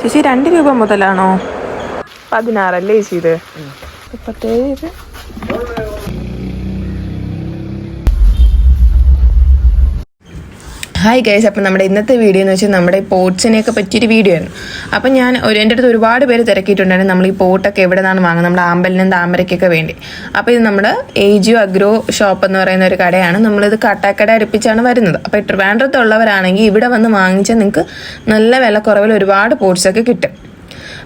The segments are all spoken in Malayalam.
ചേച്ചി രണ്ട് രൂപ മുതലാണോ? പതിനാറല്ലേ ചേച്ചി ഇത്? മുപ്പത്തേഴ് ഇത്. ഹായ് ഗൈസ് അപ്പം നമ്മുടെ ഇന്നത്തെ വീഡിയോ എന്ന് വെച്ചാൽ നമ്മുടെ പോട്ട്സിനെയൊക്കെ പറ്റിയൊരു വീഡിയോ ആണ്. അപ്പം ഞാൻ ഒരു എന്റെ അടുത്ത് ഒരുപാട് പേര് തിരക്കിയിട്ടുണ്ടായിരുന്നു നമ്മൾ ഈ പോട്ടൊക്കെ എവിടെ നിന്നാണ് വാങ്ങുന്നത് നമ്മുടെ ആമ്പലിനും താമരയ്ക്കൊക്കെ വേണ്ടി. അപ്പോൾ ഇത് നമ്മുടെ ഏജിയോ അഗ്രോ ഷോപ്പ് എന്ന് പറയുന്ന ഒരു കടയാണ്. നമ്മളിത് കട്ടാക്കട അടുപ്പിച്ചാണ് വരുന്നത്. അപ്പോൾ ട്രിവാൻഡ്രത്തുള്ളവരാണെങ്കിൽ ഇവിടെ വന്ന് വാങ്ങിച്ചാൽ നിങ്ങൾക്ക് നല്ല വിലക്കുറവിൽ ഒരുപാട് പോട്ട്സൊക്കെ കിട്ടും.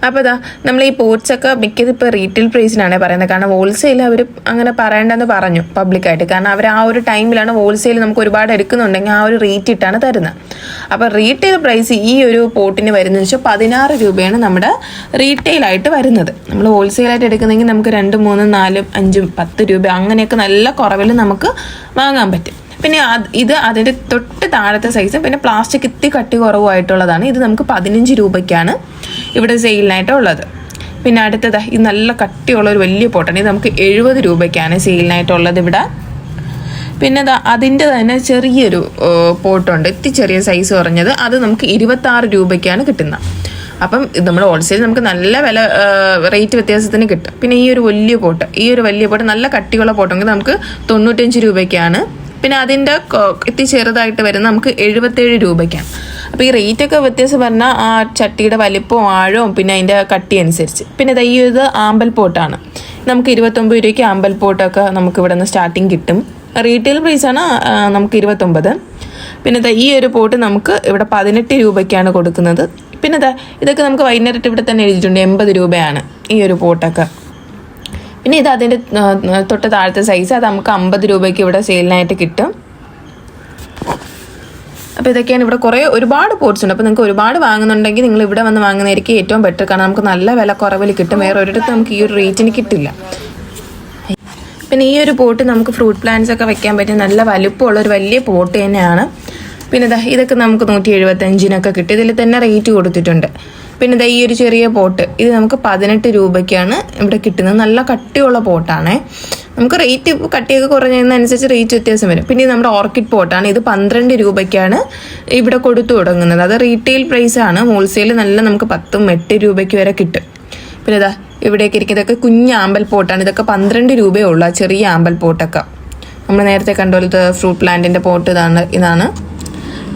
അപ്പോൾ ഇതാ നമ്മൾ ഈ പോട്ട്സ് ഒക്കെ മിക്കത് ഇപ്പോൾ റീറ്റെയിൽ പ്രൈസിനാണ് പറയുന്നത്. കാരണം ഹോൾസെയിൽ അവർ അങ്ങനെ പറയേണ്ടെന്ന് പറഞ്ഞു പബ്ലിക്കായിട്ട് കാരണം അവർ ആ ഒരു ടൈമിലാണ് ഹോൾസെയിൽ നമുക്ക് ഒരുപാട് എടുക്കുന്നുണ്ടെങ്കിൽ ആ ഒരു റേറ്റ് ഇട്ടാണ് തരുന്നത്. അപ്പോൾ റീറ്റെയിൽ പ്രൈസ് ഈ ഒരു പോട്ടിന് വരുന്നത് വെച്ചാൽ പതിനാറ് രൂപയാണ് നമ്മുടെ റീറ്റെയിൽ ആയിട്ട് വരുന്നത്. നമ്മൾ ഹോൾസെയിലായിട്ട് എടുക്കുന്നെങ്കിൽ നമുക്ക് രണ്ട് മൂന്നും നാലും അഞ്ചും പത്ത് രൂപ അങ്ങനെയൊക്കെ നല്ല കുറവിൽ നമുക്ക് വാങ്ങാൻ പറ്റും. പിന്നെ ഇത് അതിന്റെ തൊട്ട് താഴത്തെ സൈസ് പിന്നെ പ്ലാസ്റ്റിക് ഇത്തി കട്ടി കുറവായിട്ടുള്ളതാണ് ഇത് നമുക്ക് പതിനഞ്ച് രൂപയ്ക്കാണ് ഇവിടെ സെയിലിനായിട്ട് ഉള്ളത്. പിന്നെ അടുത്തത് ഈ നല്ല കട്ടിയുള്ള ഒരു വലിയ പോട്ടാണ് നമുക്ക് എഴുപത് രൂപയ്ക്കാണ് സെയിലിനായിട്ടുള്ളത് ഇവിടെ. പിന്നെ അതിന്റെ തന്നെ ചെറിയൊരു പോട്ടുണ്ട് ഇത്തി ചെറിയ സൈസ് കുറഞ്ഞത്. അത് നമുക്ക് ഇരുപത്താറ് രൂപയ്ക്കാണ് കിട്ടുന്നത് അപ്പം നമ്മൾ ഹോൾസെയിൽ നമുക്ക് നല്ല വില റേറ്റ് വ്യത്യാസത്തിന് കിട്ടും. പിന്നെ ഈ ഒരു വലിയ പോട്ട് ഈ ഒരു വലിയ പോട്ട് നല്ല കട്ടിയുള്ള പോട്ടെങ്കിൽ നമുക്ക് തൊണ്ണൂറ്റഞ്ച് രൂപയ്ക്കാണ്. പിന്നെ അതിന്റെ ഇത്തി ചെറുതായിട്ട് വരുന്ന നമുക്ക് എഴുപത്തേഴ് രൂപയ്ക്കാണ്. അപ്പോൾ ഈ റേറ്റ് ഒക്കെ വ്യത്യാസം പറഞ്ഞാൽ ആ ചട്ടിയുടെ വലിപ്പവും ആഴവും പിന്നെ അതിന്റെ കട്ടി അനുസരിച്ച്. പിന്നെ ദാ ഈ ഇത് ആമ്പൽ പോട്ടാണ്. നമുക്ക് ഇരുപത്തൊമ്പത് രൂപയ്ക്ക് ആമ്പൽ പോട്ടൊക്കെ നമുക്ക് ഇവിടെ നിന്ന് സ്റ്റാർട്ടിങ് കിട്ടും റീറ്റെയിൽ പ്രൈസാണ് നമുക്ക് ഇരുപത്തൊമ്പത്. പിന്നെ ദാ ഈ ഒരു പോട്ട് നമുക്ക് ഇവിടെ പതിനെട്ട് രൂപയ്ക്കാണ് കൊടുക്കുന്നത്. പിന്നെ ദാ ഇതൊക്കെ നമുക്ക് വൈകുന്നേരത്ത് ഇവിടെ തന്നെ എഴുതിയിട്ടുണ്ട് എൺപത് രൂപയാണ് ഈ ഒരു പോട്ടൊക്കെ. പിന്നെ ഇത് അതിന്റെ തൊട്ട് താഴത്തെ സൈസ് അത് നമുക്ക് അമ്പത് രൂപയ്ക്ക് ഇവിടെ സെയിലിനായിട്ട് കിട്ടും. അപ്പോൾ ഇതൊക്കെയാണ് ഇവിടെ കുറേ ഒരുപാട് പോട്ട്സ് ഉണ്ട്. അപ്പോൾ നിങ്ങൾക്ക് ഒരുപാട് വാങ്ങുന്നുണ്ടെങ്കിൽ നിങ്ങൾ ഇവിടെ വന്ന് വാങ്ങുന്നതായിരിക്കും ഏറ്റവും ബെറ്റർ കാരണം നമുക്ക് നല്ല വില കുറവിൽ കിട്ടും. വേറെ ഒരിടത്ത് നമുക്ക് ഈ ഒരു റേറ്റിന് കിട്ടില്ല. പിന്നെ ഈ ഒരു പോട്ട് നമുക്ക് ഫ്രൂട്ട് പ്ലാന്റ്സ് ഒക്കെ വെക്കാൻ പറ്റിയ നല്ല വലുപ്പമുള്ള ഒരു വലിയ പോട്ട് തന്നെയാണ്. പിന്നെ ഇതൊക്കെ നമുക്ക് നൂറ്റി എഴുപത്തഞ്ചിനൊക്കെ കിട്ടും. ഇതിൽ തന്നെ റേറ്റ് കൊടുത്തിട്ടുണ്ട്. പിന്നെ ദാ ഒരു ചെറിയ പോട്ട്. ഇത് നമുക്ക് പതിനെട്ട് രൂപയ്ക്കാണ് ഇവിടെ കിട്ടുന്നത്. നല്ല കട്ടിയുള്ള പോട്ടാണേ. നമുക്ക് റേറ്റ് കട്ടിയൊക്കെ കുറഞ്ഞതിനനുസരിച്ച് റേറ്റ് വ്യത്യാസം വരും. പിന്നെ നമ്മുടെ ഓർക്കിഡ് പോട്ടാണ്. ഇത് പന്ത്രണ്ട് രൂപയ്ക്കാണ് ഇവിടെ കൊടുത്തു തുടങ്ങുന്നത്. അത് റീറ്റെയിൽ ആണ്. ഹോൾസെയിൽ നല്ല നമുക്ക് പത്തും എട്ട് രൂപയ്ക്ക് വരെ കിട്ടും. പിന്നെ ഇതാ ഇവിടെയൊക്കെ ഇരിക്കും ഇതൊക്കെ കുഞ്ഞ് ആമ്പൽ പോട്ടാണ്. ഇതൊക്കെ പന്ത്രണ്ട് രൂപയേ ഉള്ളൂ ചെറിയ ആമ്പൽ പോട്ടൊക്കെ. നമ്മൾ നേരത്തെ കണ്ടുപോലത്തെ ഫ്രൂട്ട് പ്ലാന്റിന്റെ പോട്ട് ഇതാണ് ഇതാണ്.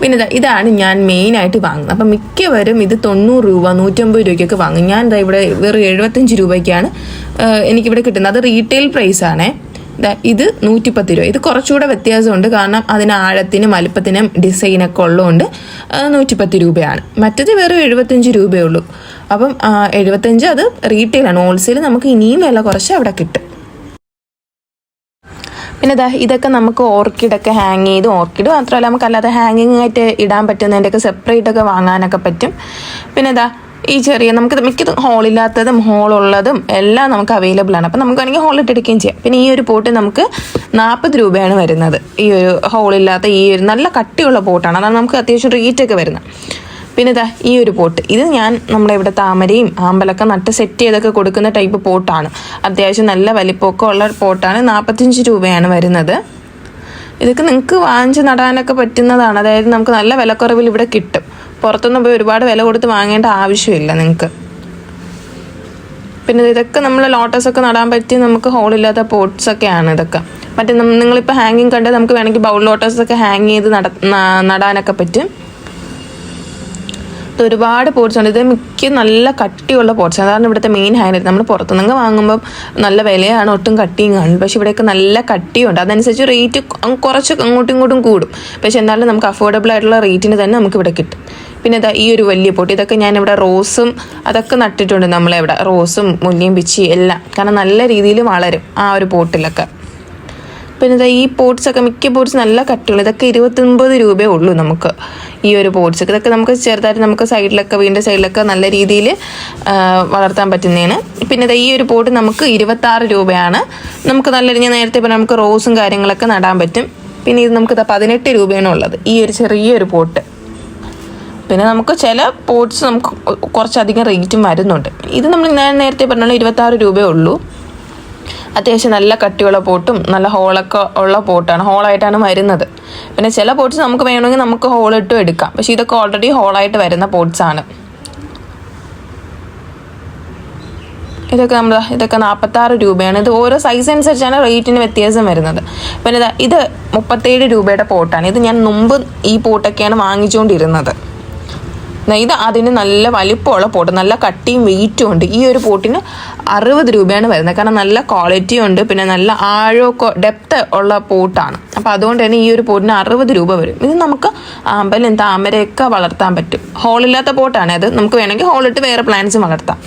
പിന്നെ ഇതാണ് ഞാൻ മെയിനായിട്ട് വാങ്ങുന്നത്. അപ്പം മിക്കവരും ഇത് തൊണ്ണൂറ് രൂപ നൂറ്റമ്പത് രൂപയ്ക്കൊക്കെ വാങ്ങും. ഞാൻ ഇതാ ഇവിടെ വെറും എഴുപത്തഞ്ച് രൂപയ്ക്കാണ് എനിക്കിവിടെ കിട്ടുന്നത്. അത് റീറ്റെയിൽ പ്രൈസ് ആണേ. ഇത് നൂറ്റിപ്പത്ത് രൂപ. ഇത് കുറച്ചുകൂടെ വ്യത്യാസമുണ്ട്. കാരണം അതിന് ആഴത്തിനും വലുപ്പത്തിനും ഡിസൈനൊക്കെ ഉള്ളതുകൊണ്ട് നൂറ്റിപ്പത്ത് രൂപയാണ്. മറ്റത് വെറും എഴുപത്തഞ്ച് രൂപയേ ഉള്ളൂ. അപ്പം എഴുപത്തഞ്ച് അത് റീറ്റെയിലാണ് ഹോൾസെയിൽ നമുക്ക് ഇനിയും വില കുറച്ച് അവിടെ കിട്ടും. പിന്നെ ദാ ഇതൊക്കെ നമുക്ക് ഓർക്കിഡൊക്കെ ഹാങ് ചെയ്ത് ഓർക്കിഡ് മാത്രമല്ല നമുക്ക് അല്ലാതെ ഹാങ്ങിങ് ആയിട്ട് ഇടാൻ പറ്റുന്നതിന്റെയൊക്കെ സെപ്പറേറ്റ് ഒക്കെ വാങ്ങാനൊക്കെ പറ്റും. പിന്നെ ദാ ഈ ചെറിയ നമുക്ക് മിക്കതും ഹോളില്ലാത്തതും ഹോളുള്ളതും എല്ലാം നമുക്ക് അവൈലബിൾ ആണ്. അപ്പം നമുക്ക് വേണമെങ്കിൽ ഹോൾ ഇട്ടെടുക്കുകയും ചെയ്യാം. പിന്നെ ഈ ഒരു പോട്ട് നമുക്ക് നാൽപ്പത് രൂപയാണ് വരുന്നത്. ഈ ഒരു ഹോളില്ലാത്ത ഈ ഒരു നല്ല കട്ടിയുള്ള പോട്ടാണ്. അതാണ് നമുക്ക് അത്യാവശ്യം റേറ്റ് ഒക്കെ വരുന്നത്. പിന്നെ ഇതാ ഈ ഒരു പോട്ട്. ഇത് ഞാൻ നമ്മുടെ ഇവിടെ താമരയും ആമ്പലൊക്കെ നട്ട് സെറ്റ് ചെയ്തൊക്കെ കൊടുക്കുന്ന ടൈപ്പ് പോട്ടാണ്. അത്യാവശ്യം നല്ല വലിപ്പമൊക്കെ ഉള്ള പോട്ടാണ്. നാൽപ്പത്തഞ്ച് രൂപയാണ് വരുന്നത്. ഇതൊക്കെ നിങ്ങൾക്ക് വാങ്ങിച്ച് നടാനൊക്കെ പറ്റുന്നതാണ്. അതായത് നമുക്ക് നല്ല വിലക്കുറവിൽ ഇവിടെ കിട്ടും. പുറത്തുനിന്ന് പോയി ഒരുപാട് വില കൊടുത്ത് വാങ്ങേണ്ട ആവശ്യമില്ല നിങ്ങൾക്ക് പിന്നെ ഇതൊക്കെ നമ്മൾ ലോട്ടസ് ഒക്കെ നടാൻ പറ്റി നമുക്ക് ഹോളില്ലാത്ത പോട്ട്സ് ഒക്കെയാണ് ഇതൊക്കെ. മറ്റേ നിങ്ങളിപ്പോൾ ഹാങ്ങിങ് കണ്ട് നമുക്ക് വേണമെങ്കിൽ ബൗൾ ലോട്ടസ് ഒക്കെ ഹാങ് ചെയ്ത് നട നടാനൊക്കെ പറ്റും. ഇത് ഒരുപാട് ഉണ്ട്. ഇത് മിക്ക നല്ല കട്ടിയുള്ള പോർച്ചാണ് കാരണം ഇവിടുത്തെ മെയിൻ ഹൈലൈറ്റ് നമ്മൾ പുറത്തുനിന്ന് വാങ്ങുമ്പോൾ നല്ല വിലയാണ് ഒട്ടും കട്ടിയും കാണും പക്ഷേ ഇവിടെയൊക്കെ നല്ല കട്ടിയുണ്ട്. അതനുസരിച്ച് റേറ്റ് കുറച്ച് അങ്ങോട്ടും ഇങ്ങോട്ടും കൂടും. പക്ഷേ എന്നാലും നമുക്ക് അഫോർഡബിൾ ആയിട്ടുള്ള റേറ്റിന് തന്നെ നമുക്ക് ഇവിടെ കിട്ടും. പിന്നെ ഇതാ ഈ ഒരു വലിയ പോട്ട്. ഇതൊക്കെ ഞാൻ ഇവിടെ റോസും അതൊക്കെ നട്ടിട്ടുണ്ട് നമ്മളിവിടെ റോസും മുല്ലയും പിച്ചി എല്ലാം. കാരണം നല്ല രീതിയിൽ വളരും ആ ഒരു പോട്ടിലൊക്കെ. പിന്നെ ഈ പോർട്സ് ഒക്കെ മിക്ക പോർട്സ് നല്ല കട്ടുകൾ ഇതൊക്കെ ഇരുപത്തൊൻപത് രൂപയേ ഉള്ളൂ നമുക്ക് ഈ ഒരു പോർട്സ് ഇതൊക്കെ നമുക്ക് ചെറുതായിട്ട് നമുക്ക് സൈഡിലൊക്കെ വീടിന്റെ സൈഡിലൊക്കെ നല്ല രീതിയിൽ വളർത്താൻ പറ്റുന്നതാണ്. പിന്നെ ഈ ഒരു പോട്ട് നമുക്ക് ഇരുപത്താറ് രൂപയാണ്. നമുക്ക് നല്ല ഞാൻ നേരത്തെ പറഞ്ഞാൽ നമുക്ക് റോസും കാര്യങ്ങളൊക്കെ നടാൻ പറ്റും. പിന്നെ ഇത് നമുക്ക് പതിനെട്ട് രൂപയാണ് ഉള്ളത് ഈ ഒരു ചെറിയൊരു പോട്ട്. പിന്നെ നമുക്ക് ചില പോട്ട്സ് നമുക്ക് കുറച്ചധികം റേറ്റും വരുന്നുണ്ട്. ഇത് നമ്മൾ നേരത്തെ പറഞ്ഞാൽ ഇരുപത്താറ് രൂപയേ ഉള്ളൂ. അത്യാവശ്യം നല്ല കട്ടിയുള്ള പോട്ടും നല്ല ഹോളൊക്കെ ഉള്ള പോട്ടാണ് ഹോളായിട്ടാണ് വരുന്നത്. പിന്നെ ചില പോട്ട്സ് നമുക്ക് വേണമെങ്കിൽ നമുക്ക് ഹോളിട്ടും എടുക്കാം. പക്ഷേ ഇതൊക്കെ ഓൾറെഡി ഹോളായിട്ട് വരുന്ന പോട്ട്സാണ് ഇതൊക്കെ നമ്മൾ ഇതൊക്കെ നാൽപ്പത്താറ് രൂപയാണ്. ഇത് ഓരോ സൈസ് അനുസരിച്ചാണ് റേറ്റിന് വ്യത്യാസം വരുന്നത്. പിന്നെ ഇത് മുപ്പത്തേഴ് രൂപയുടെ പോട്ടാണ്. ഇത് ഞാൻ മുമ്പ് ഈ പോട്ടൊക്കെയാണ് വാങ്ങിച്ചുകൊണ്ടിരുന്നത്. ഇത് അതിന് നല്ല വലിപ്പമുള്ള പോട്ട് നല്ല കട്ടിയും വെയിറ്റും ഉണ്ട്. ഈ ഒരു പോട്ടിന് അറുപത് രൂപയാണ് വരുന്നത്. കാരണം നല്ല ക്വാളിറ്റി ഉണ്ട് പിന്നെ നല്ല ആഴമൊക്കെ ഡെപ്ത് ഉള്ള പോട്ടാണ്. അപ്പോൾ അതുകൊണ്ട് തന്നെ ഈ ഒരു പോട്ടിന് അറുപത് രൂപ വരും. ഇത് നമുക്ക് ആമ്പലും താമരയൊക്കെ വളർത്താൻ പറ്റും. ഹോളില്ലാത്ത പോട്ടാണ് അത്. നമുക്ക് വേണമെങ്കിൽ ഹോളിട്ട് വേറെ പ്ലാന്റ്സും വളർത്താം.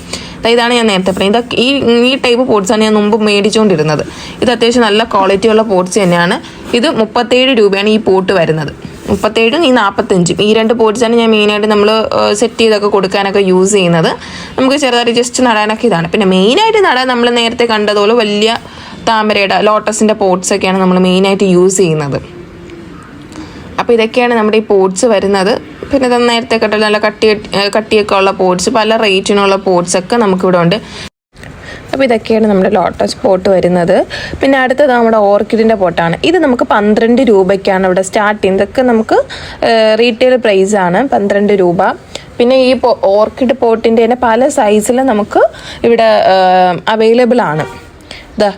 ഇതാണ് ഞാൻ നേരത്തെ പറഞ്ഞത്. ഇതൊക്കെ ഈ ഈ ടൈപ്പ് പോട്ട്സാണ് ഞാൻ മുമ്പ് മേടിച്ചുകൊണ്ടിരുന്നത് ഇത് അത്യാവശ്യം നല്ല ക്വാളിറ്റി ഉള്ള പോട്ട്സ് തന്നെയാണ്. ഇത് മുപ്പത്തേഴ് രൂപയാണ് ഈ പോട്ട് വരുന്നത്. മുപ്പത്തേഴും ഈ നാൽപ്പത്തഞ്ചും ഈ രണ്ട് പോട്ട്സാണ് ഞാൻ മെയിനായിട്ട് നമ്മൾ സെറ്റ് ചെയ്തൊക്കെ കൊടുക്കാനൊക്കെ യൂസ് ചെയ്യുന്നത്. നമുക്ക് ചെറുതായിട്ട് ജസ്റ്റ് നടാനൊക്കെ ഇതാണ്. പിന്നെ മെയിനായിട്ട് നടാൻ നമ്മൾ നേരത്തെ കണ്ടതുപോലെ വലിയ താമരയുടെ ലോട്ടസിന്റെ പോട്ട്സൊക്കെയാണ് നമ്മൾ മെയിനായിട്ട് യൂസ് ചെയ്യുന്നത്. അപ്പോൾ ഇതൊക്കെയാണ് നമ്മുടെ ഈ പോട്ട്സ് വരുന്നത്. പിന്നെ നേരത്തെ കണ്ട നല്ല കട്ടി കട്ടിയൊക്കെ ഉള്ള പോട്ട്സ് പല റേറ്റിനുള്ള പോട്ട്സ് ഒക്കെ നമുക്കിവിടെ ഉണ്ട് അപ്പോൾ ഇതൊക്കെയാണ് നമ്മുടെ ലോട്ടസ് പോട്ട് വരുന്നത്. പിന്നെ അടുത്തത് നമ്മുടെ ഓർക്കിഡിന്റെ പോട്ടാണ്. ഇത് നമുക്ക് പന്ത്രണ്ട് രൂപയ്ക്കാണ് ഇവിടെ സ്റ്റാർട്ട് ചെയ്യുന്നത്. ഇതൊക്കെ നമുക്ക് റീറ്റെയിൽ പ്രൈസാണ് പന്ത്രണ്ട് രൂപ. പിന്നെ ഈ ഓർക്കിഡ് പോട്ടിന്റെ തന്നെ പല സൈസിൽ നമുക്ക് ഇവിടെ അവൈലബിൾ ആണ്. ഇതാ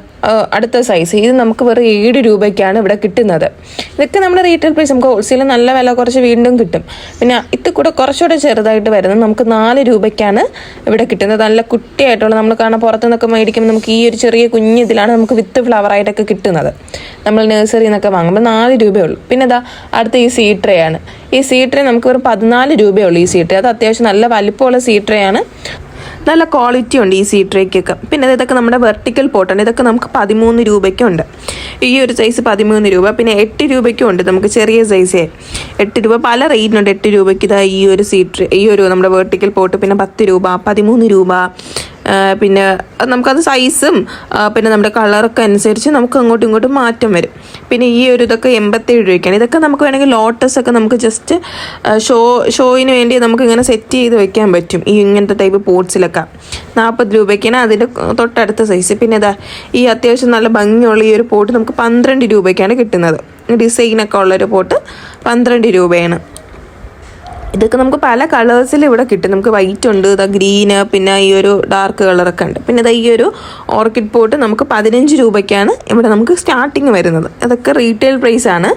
അടുത്ത സൈസ് ഇത് നമുക്ക് വെറും ഏഴ് രൂപയ്ക്കാണ് ഇവിടെ കിട്ടുന്നത്. ഇതൊക്കെ നമ്മുടെ റീറ്റെയിൽ പ്രൈസ് നമുക്ക് ഹോൾസെയിൽ നല്ല വില കുറച്ച് വീണ്ടും കിട്ടും. പിന്നെ ഇത് കൂടെ കുറച്ചുകൂടെ ചെറുതായിട്ട് വരുന്നത് നമുക്ക് നാല് രൂപയ്ക്കാണ് ഇവിടെ കിട്ടുന്നത്. നല്ല കുട്ടിയായിട്ടുള്ള നമ്മൾ കാണാൻ പുറത്തു നിന്നൊക്കെ മേടിക്കുമ്പോൾ നമുക്ക് ഈ ഒരു ചെറിയ കുഞ്ഞ് ഇതിലാണ് നമുക്ക് വിത്ത് ഫ്ലവർ ആയിട്ടൊക്കെ കിട്ടുന്നത്. നമ്മൾ നഴ്സറിയിൽ നിന്നൊക്കെ വാങ്ങുമ്പോൾ നാല് രൂപയേ ഉള്ളൂ. പിന്നെ ഇതാ അടുത്ത ഈ സീ ട്രേ ആണ്. ഈ സീ ട്രേ നമുക്ക് വെറും പതിനാല് രൂപയേ ഉള്ളൂ ഈ സീ ട്രേ അത് അത്യാവശ്യം നല്ല വലിപ്പമുള്ള സീ ട്രേ ആണ്. നല്ല ക്വാളിറ്റി ഉണ്ട് ഈ സീ ട്രേക്കൊക്കെ പിന്നെ ഇതൊക്കെ നമ്മുടെ വെർട്ടിക്കൽ പോട്ടാണ് ഇതൊക്കെ നമുക്ക് പതിമൂന്ന് രൂപയ്ക്കുണ്ട്. ഈ ഒരു സൈസ് പതിമൂന്ന് രൂപ പിന്നെ എട്ട് രൂപയ്ക്കും ഉണ്ട് നമുക്ക് ചെറിയ സൈസേ എട്ട് രൂപ പല റേറ്റിനുണ്ട് എട്ട് രൂപയ്ക്ക്. ഇതാ ഈ ഒരു സീ ട്രേ ഈ ഒരു നമ്മുടെ വെർട്ടിക്കൽ പോട്ട് പിന്നെ പത്ത് രൂപ പതിമൂന്ന് രൂപ. പിന്നെ നമുക്കത് സൈസും പിന്നെ നമ്മുടെ കളറൊക്കെ അനുസരിച്ച് നമുക്ക് അങ്ങോട്ടും ഇങ്ങോട്ടും മാറ്റം വരും. പിന്നെ ഈ ഒരു ഇതൊക്കെ എൺപത്തേഴ് രൂപയ്ക്കാണ്. ഇതൊക്കെ നമുക്ക് വേണമെങ്കിൽ ലോട്ടസ് ഒക്കെ നമുക്ക് ജസ്റ്റ് ഷോ ഷോയിന് വേണ്ടി നമുക്ക് ഇങ്ങനെ സെറ്റ് ചെയ്ത് വെക്കാൻ പറ്റും. ഈ ഇങ്ങനത്തെ ടൈപ്പ് പോട്ട്സിലൊക്കെ നാൽപ്പത് രൂപയ്ക്കാണ് അതിന്റെ തൊട്ടടുത്ത സൈസ് പിന്നെ ഇതാ ഈ അത്യാവശ്യം നല്ല ഭംഗിയുള്ള ഈ ഒരു പോട്ട് നമുക്ക് പന്ത്രണ്ട് രൂപയ്ക്കാണ് കിട്ടുന്നത്. ഡിസൈനൊക്കെ ഉള്ളൊരു പോട്ട് പന്ത്രണ്ട് രൂപയാണ്. ഇതൊക്കെ നമുക്ക് പല കളേഴ്സിൽ ഇവിടെ കിട്ടും. നമുക്ക് വൈറ്റ് ഉണ്ട് ഇതാ ഗ്രീന് പിന്നെ ഈ ഒരു ഡാർക്ക് കളറൊക്കെ ഉണ്ട്. പിന്നെ ഇതാ ഈ ഒരു ഓർക്കിഡ് പോട്ട് നമുക്ക് പതിനഞ്ച് രൂപയ്ക്കാണ് ഇവിടെ നമുക്ക് സ്റ്റാർട്ടിങ് വരുന്നത്. അതൊക്കെ റീറ്റെയിൽ പ്രൈസ് ആണ്.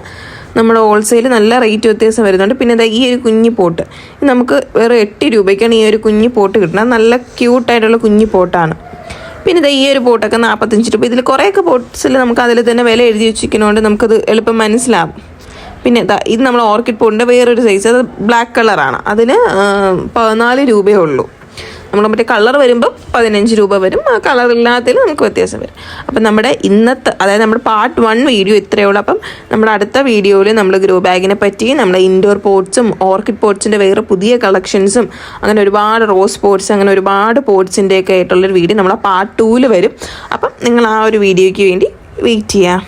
നമ്മുടെ ഹോൾസെയിൽ നല്ല റേറ്റ് വ്യത്യാസം വരുന്നുണ്ട്. പിന്നെ ഇതാ ഈ ഒരു കുഞ്ഞി പോട്ട് നമുക്ക് വേറെ എട്ട് രൂപയ്ക്കാണ് ഈ ഒരു കുഞ്ഞി പോട്ട് കിട്ടുന്നത്. നല്ല ക്യൂട്ടായിട്ടുള്ള കുഞ്ഞി പോട്ടാണ് പിന്നെ ഇതാ ഈ ഒരു പോട്ടൊക്കെ നാൽപ്പത്തഞ്ച് രൂപ. ഇതിൽ കുറേയൊക്കെ പോട്ട്സിൽ നമുക്ക് അതിൽ തന്നെ വില എഴുതി വെച്ചിരിക്കുന്നതുകൊണ്ട് നമുക്കത് എളുപ്പം മനസ്സിലാവും. പിന്നെ ഇത് നമ്മൾ ഓർക്കിഡ് പൂവിന്റെ വേറൊരു സൈസ് അത് ബ്ലാക്ക് കളറാണ് അതിന് പതിനാല് രൂപയേ ഉള്ളൂ. നമ്മൾ മറ്റേ കളർ വരുമ്പോൾ പതിനഞ്ച് രൂപ വരും. ആ കളർ ഇല്ലാത്തതിൽ നമുക്ക് വ്യത്യാസം വരും. അപ്പം നമ്മുടെ ഇന്നത്തെ അതായത് നമ്മുടെ പാർട്ട് വൺ വീഡിയോ ഇത്രയേ ഉള്ളൂ. അപ്പം നമ്മുടെ അടുത്ത വീഡിയോയിൽ നമ്മൾ ഗ്രോ ബാഗിനെ പറ്റി നമ്മുടെ ഇൻഡോർ പോട്ട്സും ഓർക്കിഡ് പോട്ട്സിന്റെ വേറെ പുതിയ കളക്ഷൻസും അങ്ങനെ ഒരുപാട് റോസ് പോട്ട്സ് അങ്ങനെ ഒരുപാട് പോർട്സിന്റെയൊക്കെ ആയിട്ടുള്ളൊരു വീഡിയോ നമ്മൾ പാർട്ട് ടൂവിൽ വരും. അപ്പം നിങ്ങൾ ആ ഒരു വീഡിയോയ്ക്ക് വേണ്ടി വെയിറ്റ് ചെയ്യുക